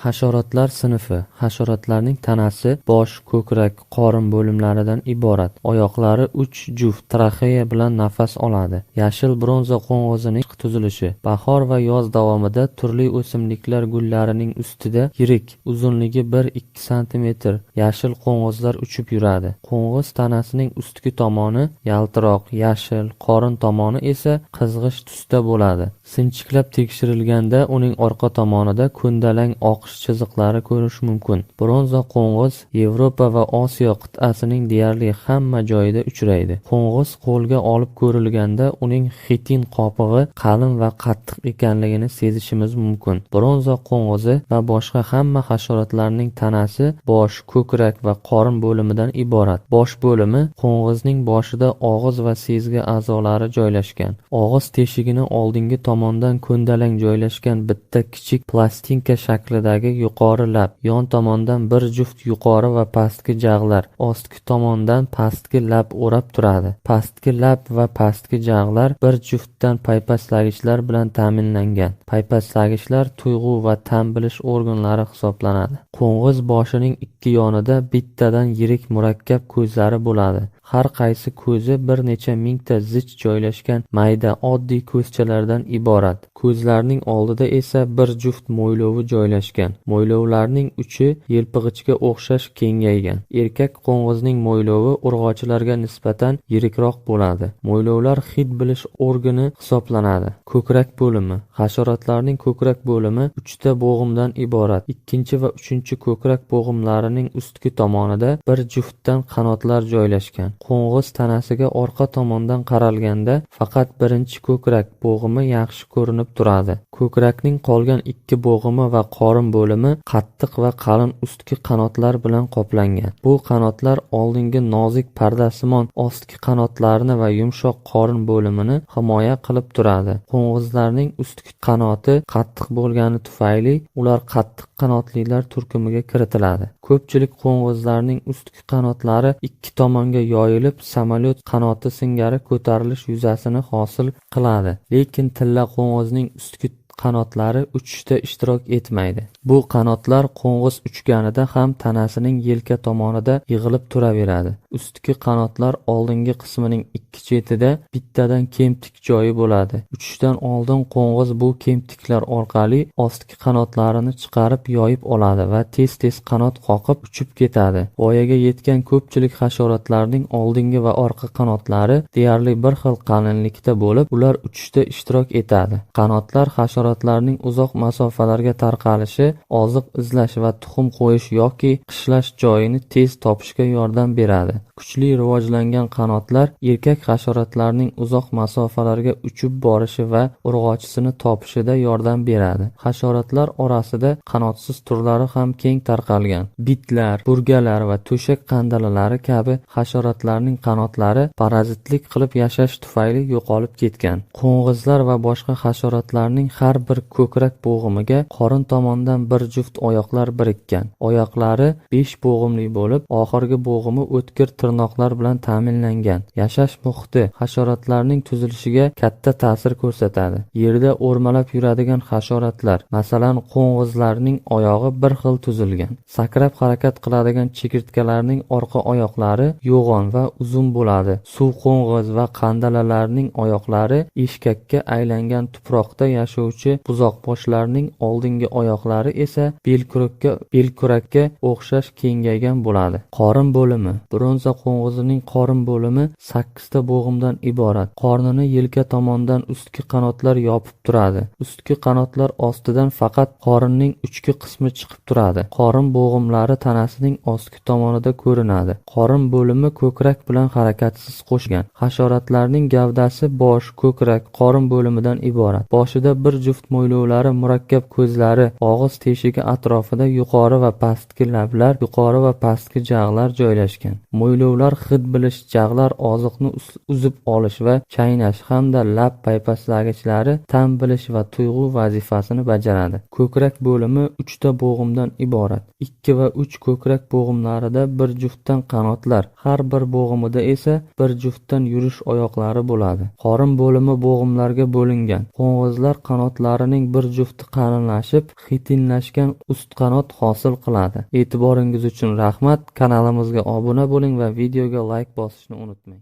Hasharotlar sinfi Hasharotlarning tanasi bosh, ko'krak, qorin bo'limlaridan iborat. Oyoqlari uch juft traxeya bilan nafas oladi. Yashil bronza qo'ng'izining tuzilishi Bahor va yoz davomida turli o'simliklar gullarining ustida yirik, uzunligi bir-ikki santimetr yashil qo'ng'izlar uchib yuradi. Qo'ng'iz tanasining ustki tomoni yaltiroq yashil, qorin tomoni esa qizg'ish tusda bo'ladi. Sinchiklab tekshirilganda uning orqa tomonida ko'ndalang oqish chiziqlari ko'rish mumkin. Bronza qo'ng'iz Yevropa va Osiyo qit'asining deyarli hamma joyida uchraydi. Qo'ng'iz qo'lga olib ko'rilganda uning xitin qopig'i qalin va qattiq ekanligini sezishimiz mumkin. Bronza qo'ng'izi va boshqa hamma hasharotlarning tanasi bosh, ko'krak va qorin bo'limidan iborat. Bosh bo'limi qo'ng'izning boshida og'iz va sezgi a'zolari joylashgan. Og'iz teshigini oldingi tomondan ko'ndalang joylashgan bitta kichik plastinka shaklidagi yuqori lab, yon tomondan bir juft yuqori va pastki jag'lar, ostki tomondan pastki lab o'rab turadi. Pastki lab va pastki jag'lar bir juftdan paypaslagichlar bilan ta'minlangan. Paypaslagichlar tuyg'u va ta'm bilish organlari hisoblanadi. Qo'ng'iz boshining ikki yonida bittadan yirik murakkab ko'zlari bo'ladi. Har qaysi ko'zi bir necha mingta zich joylashgan mayda oddiy ko'zchalardan iborat. Ko'zlarning oldida esa bir juft mo'ylovi joylashgan. Mo'ylovlarning uchi yelpig'ichga o'xshash kengaygan. Erkak qo'ng'izning mo'ylovi urg'ochilarga nisbatan yirikroq bo'ladi. Mo'ylovlar hid bilish organi hisoblanadi. Ko'krak bo'limi Hasharotlarning ko'krak bo'limi uchta bo'g'imdan iborat. Ikkinchi va uchinchi ko'krak bo'g'imlarining ustki tomonida bir juftdan qanotlar joylashgan. Qo'ng'iz tanasiga orqa tomondan qaralganda faqat birinchi ko'krak bo'g'imi yaxshi ko'rinib turadi. Ko'krakning qolgan ikki bo'g'imi va qorin bo'limi qattiq va qalin ustki qanotlar bilan qoplangan. Bu qanotlar oldingi nozik pardasimon ostki qanotlarni va yumshoq qorin bo'limini himoya qilib turadi. Qo'ng'izlarning ustki qanoti qattiq bo'lgani tufayli ular qattiq qanotlilar turkumiga kiritiladi. Ko'pchilik qo'ng'izlarning ustki qanotlari ikki tomonga yoyilib, samolyot qanoti singari ko'tarilish yuzasini hosil qiladi. Lekin tilla qo'ng'izning ustki qanotlari uchishda ishtirok etmaydi. Bu qanotlar qo'ng'iz uchganida ham tanasining yelka tomonida yig'ilib turaveradi. Ustki qanotlar oldingi qismining ikki chetida bittadan kemtik joyi bo'ladi. Uchishdan oldin qo'ng'iz bu kemtiklar orqali ostki qanotlarini chiqarib yoyib oladi va tez-tez qanot qoqib uchib ketadi. Voyaga yetgan ko'pchilik hasharotlarning oldingi va orqa qanotlari deyarli bir xil qalinlikda bo'lib, ular uchishda ishtirok etadi. Qanotlar hasharot hasharotlarning uzoq masofalarga tarqalishi, oziq izlash va tuxum qo'yish yoki qishlash joyini tez topishga yordam beradi. Kuchli rivojlangan qanotlar erkak hasharotlarning uzoq masofalarga uchib borishi va urg'ochisini topishida yordam beradi. Hasharotlar orasida qanotsiz turlari ham keng tarqalgan. Bitlar, burgalar va to'shak qandalalari kabi hasharotlarning qanotlari parazitlik qilib yashash tufayli yo'qolib ketgan. Qo'ng'izlar va boshqa hasharotlarning har bir ko'krak bo'g'imiga qorin tomondan bir juft oyoqlar birikkan. Oyoqlari besh bo'g'imli bo'lib, oxirgi bo'g'imi o'tkir tirnoqlar bilan ta'minlangan. Yashash muhiti hasharotlarning tuzilishiga katta ta'sir ko'rsatadi. Yerda o'rmalab yuradigan hasharotlar, masalan, qo'ng'izlarning oyog'i bir xil tuzilgan. Sakrab harakat qiladigan chigirtkalarning orqa oyoqlari yo'g'on va uzun bo'ladi. Suv qo'ng'iz va qandalalarning oyoqlari eshkakka aylangan tuproqda yashovchi buzoqboshlarning oldingi oyoqlari esa belkurakka belkurakka o'xshash kengaygan bo'ladi. Qorin bo'limi Bronza qo'ng'izining qorin bo'limi sakkizta bo'g'imdan iborat. Qornini yelka tomondan ustki qanotlar yopib turadi. Ustki qanotlar ostidan faqat qorinning uchki qismi chiqib turadi. Qorin bo'g'imlari tanasining ostki tomonida ko'rinadi. Qorin bo'limi ko'krak bilan harakatsiz qo'shgan. Hasharotlarning gavdasi bosh, ko'krak, qorin bo'limidan iborat. Boshida bir juft mo'ylovlari, murakkab ko'zlari, og'iz teshigi atrofida yuqori va pastki lablar, yuqori va pastki jag'lar joylashgan. Mo'ylovlar hid bilish, jag'lar oziqni uzib olish va chaynash hamda lab paypaslagichlari ta'm bilish va tuyg'u vazifasini bajaradi. Ko'krak bo'limi uchta bo'g'imdan iborat. Ikki va uch ko'krak bo'g'imlarida bir juftdan qanotlar, har bir bo'g'imida esa bir juftdan yurish oyoqlari bo'ladi. Qorin bo'limi bo'g'imlarga bo'lingan. Qo'ng'izlar qanotlar qanotlarining bir jufti qalinlashib xitinlashgan ustqanot hosil qiladi. E'tiboringiz uchun rahmat. Kanalimizga obuna bo'ling va videoga layk bosishni unutmang.